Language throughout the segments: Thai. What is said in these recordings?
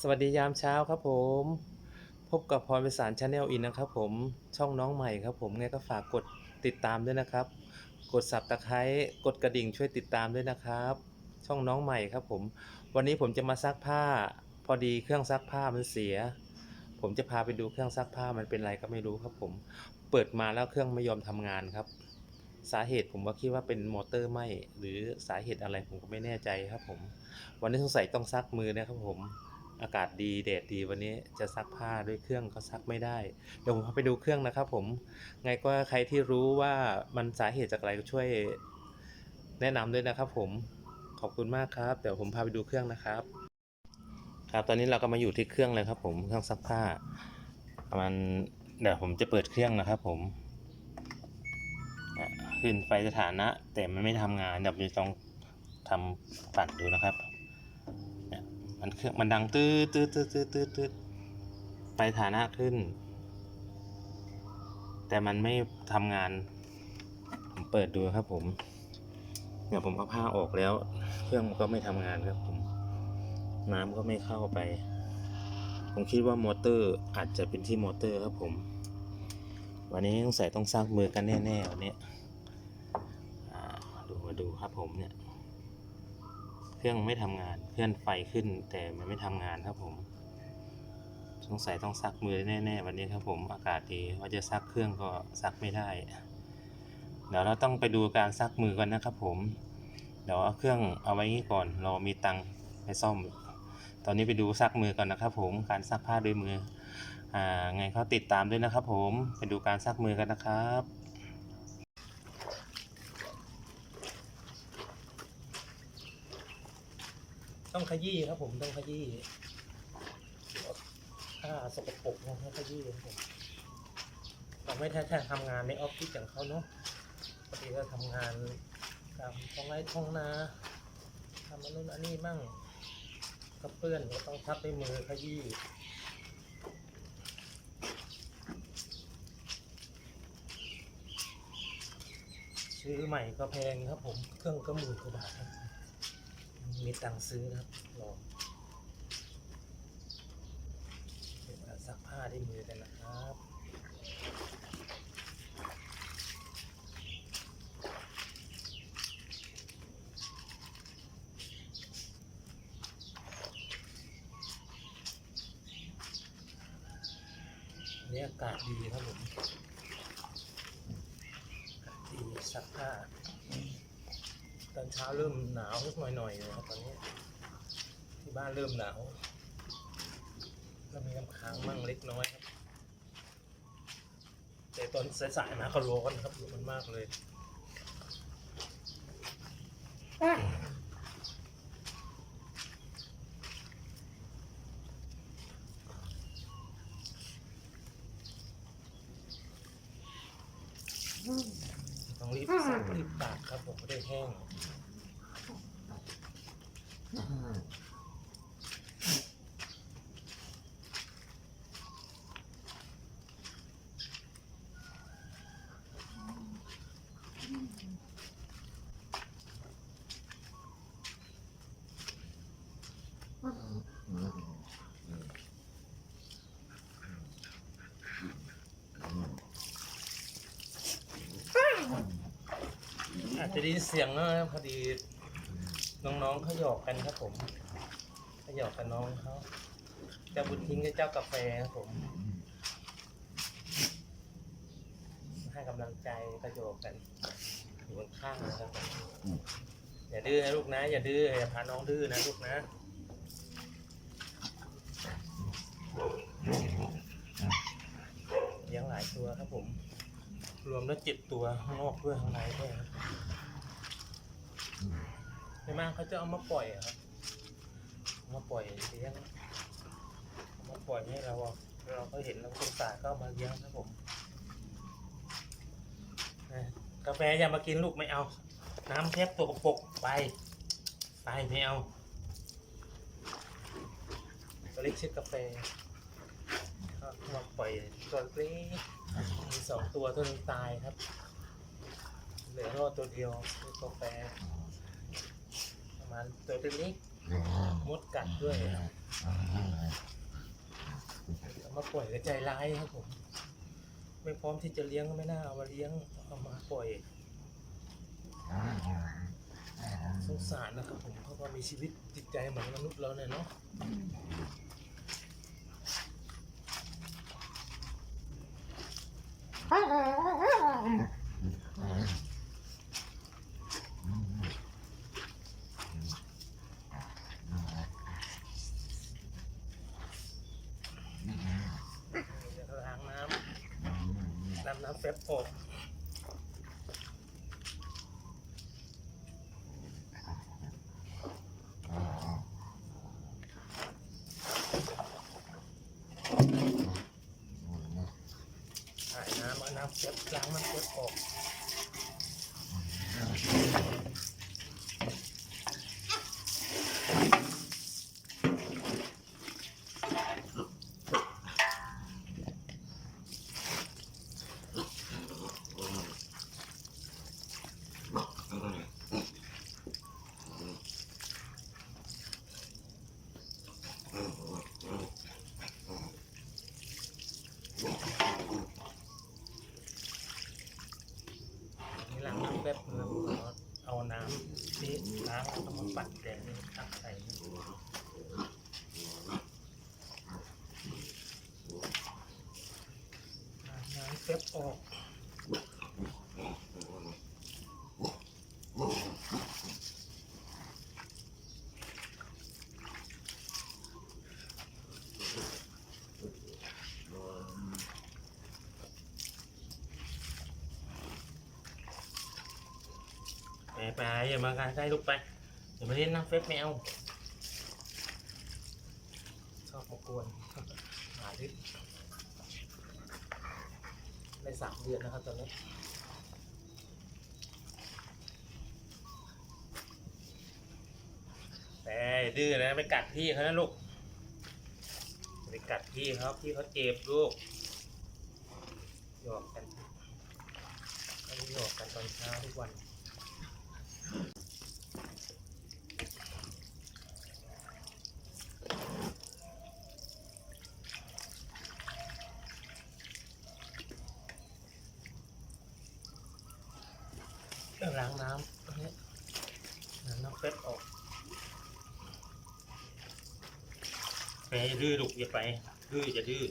สวัสดียามเช้าครับผม พบกับพรวิสารชาแนลอินนะครับผมช่องน้องใหม่ครับผมไงก็ฝากกดติดตามด้วยนะครับ กดสับตะไคร้กดกระดิ่งช่วยติดตามด้วยนะครับ ช่องน้องใหม่ครับผม วันนี้ผมจะมาซักผ้า พอดีเครื่องซักผ้ามันเสีย ผมจะพาไปดูเครื่องซักผ้ามันเป็นไรก็ไม่รู้ครับผม เปิดมาแล้วเครื่องไม่ยอมทำงานครับ สาเหตุผมว่าคิดว่าเป็นมอเตอร์ไหมหรือสาเหตุอะไรผมก็ไม่แน่ใจครับผม วันนี้สงสัยต้องซักมือนะครับผม อากาศดีแดดดีวันนี้จะซักผ้าด้วยเครื่องก็ซักไม่ได้ เดี๋ยวผมพาไปดูเครื่องนะครับผมไงก็ใครที่รู้ว่ามันสาเหตุจากอะไรก็ช่วยแนะนำด้วยนะครับผมขอบคุณมากครับ เดี๋ยวผมพาไปดูเครื่องนะครับ ครับตอนนี้เราก็มาอยู่ที่เครื่องเลยครับ ผมเครื่องซักผ้าประมาณเดี๋ยวผมจะเปิดเครื่องนะครับ ผมอะขึ้นไฟสถานะ แต่มันไม่ทำงานเดี๋ยวจะต้องทำปั่นดูนะครับ มันเครื่องมันดังตืดตืดตืดตืดตืดตืดไฟสถานะขึ้น แต่มันไม่ทำงาน ผมเปิดดูครับผมเนี่ยผมเอาผ้าออกแล้ว เครื่องมันก็ไม่ทำงานครับผม น้ำก็ไม่เข้าไป ผมคิดว่ามอเตอร์อาจจะเป็นที่มอเตอร์ครับผม วันนี้ต้องใส่ต้องซักมือกันแน่ๆวันนี้ดูมาดูครับผมเนี่ย เครื่องไม่ทำงานเคลื่อนไฟขึ้น แต่มันไม่ทำงานครับผม สงสัยต้องซักมือแน่ๆวันนี้ครับผมอากาศดีว่าจะซักเครื่องก็ซักไม่ได้ เดี๋ยวเราต้องไปดูการซักมือกันนะครับผม เดี๋ยวเอาเครื่องเอาไว้งี้ก่อนเรามีตังค์ไปซ่อม ตอนนี้ไปดูซักมือก่อนนะครับผมการซักผ้าด้วยมืออ่าไงเขาติดตามด้วยนะครับผมไปดูการซักมือกันนะครับ ต้องขยี้ครับผมต้องขยี้ผ้าสกปรกนะให้ขยี้ครับผมเราไม่แท้ๆทำงานในออฟฟิศอย่างเขาเนาะปกติก็ทำงานตามท้องไร่ท้องนาทำอันนู้นอันนี้มั่งก็เปื้อนก็ต้องทับด้วยมือขยี้ซื้อใหม่ก็แพงครับผม เครื่องก็หมื่นกว่าบาทครับ มีตังซื้อนะครับรอเดี๋ยวมาซักผ้าด้วยมือกันนะครับอันนี้อากาศดีครับผมอากาศดีซักผ้า ตอนเช้าเริ่มหนาวหน่อยๆเลยครับตอนนี้ ที่บ้านเริ่มหนาวก็มีน้ำค้างมั่งเล็กน้อยครับ แต่ตอนสายๆมาเขาร้อนครับร้อนมากเลย ต้องรีบซักรีบตากครับผมไม่ได้แห้ง อาจจะได้ยินเสียงนะครับพอดีน้องๆเขาหยอกกันครับผมเขาหยอกกันน้องเขาเจ้าบุญทิ้งกับเจ้ากาแฟครับผมให้กำลังใจก็โยกกันอยู่ข้างๆนะครับผมอย่าดื้อนะลูกนะ อย่าดื้ออย่าพาน้องดื้อนะลูกนะเลี้ยงหลายตัวครับผม รวมแล้วเจ็ดตัวข้างนอกด้วยข้างในด้วยครับ ในมากเขาจะเอามาปล่อยอะครับเอามาปล่อยเลี้ยงเอามาปล่อยให้เราอะเราก็เห็นแล้วคนตายก็เอามาเลี้ยงครับผมนะกาแฟอย่ามากินลูกไม่เอา น้ำแทบตัวปรกไปไปไม่เอาตัวเล็กชื่อกาแฟก็มาปล่อยตัวเล็กมีสองตัวตัวหนึงตายครับเหลือรอดตัวเดียวคือกาแฟ ตัวเล็กๆมดกัดด้วยเอามาปล่อยก็ใจร้ายครับผม ไม่พร้อมที่จะเลี้ยงก็ไม่น่าเอามาเลี้ยงเอามาปล่อยสงสารนะครับผมเพราะว่ามีชีวิตจิตใจเหมือนมนุษย์เราเนี่ยเนาะ เดี๋ยวล้างน้ำน้ำน้ำ เฟบออกถ่ายน้ำเอาน้ำเฟบล้างน้ำเฟบออก นี่ล้าน้ำเฟบเอาน้ำที่ล้างแล้วก็มาปัดแดงนี่ตักใส่น้ำเฟบออก ไปไปอย่ามาใกล้ลูกไปอย่ามาเล่นน้ำเฟซแมวชอบมากวนหาดิได้สามเดือนนะครับตอนนี้แต่ดื้อนะไปกัดพี่เขานะลูกไปกัดพี่เขาพี่เขาเจ็บลูกหยอกกันหยอกกันตอนเช้าทุกวัน ล้างน้ำอันนี้ล้างน้ำเฟ็ดออก ไปดื้อลูกอย่าไป ดื้อจะดื้อ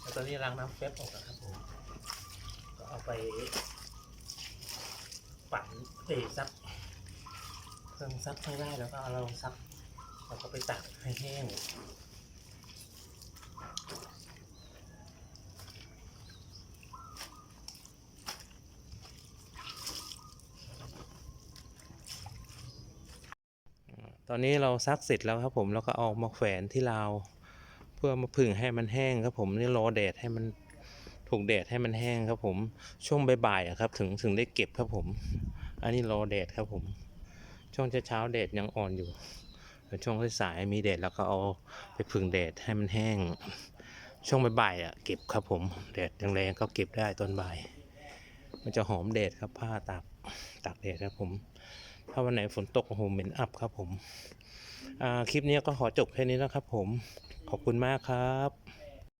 แล้วตอนนี้ล้างน้ำเฟ็ดออกนะครับผมก็เอาไปปั่นเตะซักเครื่องซักไม่ได้แล้วก็เอาลงซักแล้วก็ไปตากให้แห้ง ตอนนี้เราซักเสร็จแล้วครับผมแล้วก็เอามาแขวนที่ราวเพื่อมาผึ่งให้มันแห้งครับผมนี่รอแดดให้มันถูกแดดให้มันแห้งครับผมช่วงบ่ายๆอะครับถึงถึงได้เก็บครับผม อันนี้รอแดดครับผม ช่วงเช้าๆแดดยังอ่อนอยู่ช่วงสายมีแดดแล้วก็เอาไปผึ่งแดดให้มันแห้ง ช่วงบ่ายๆอะเก็บครับผมแดดแรงๆก็เก็บได้ตอนบ่าย มันจะหอมแดดครับผ้าตากตากแดดครับผม ถ้าวันไหนฝนตกโอ้โหเหม็นอับครับผมคลิปนี้ก็ขอจบแค่นี้นะครับผมขอบคุณมากครับ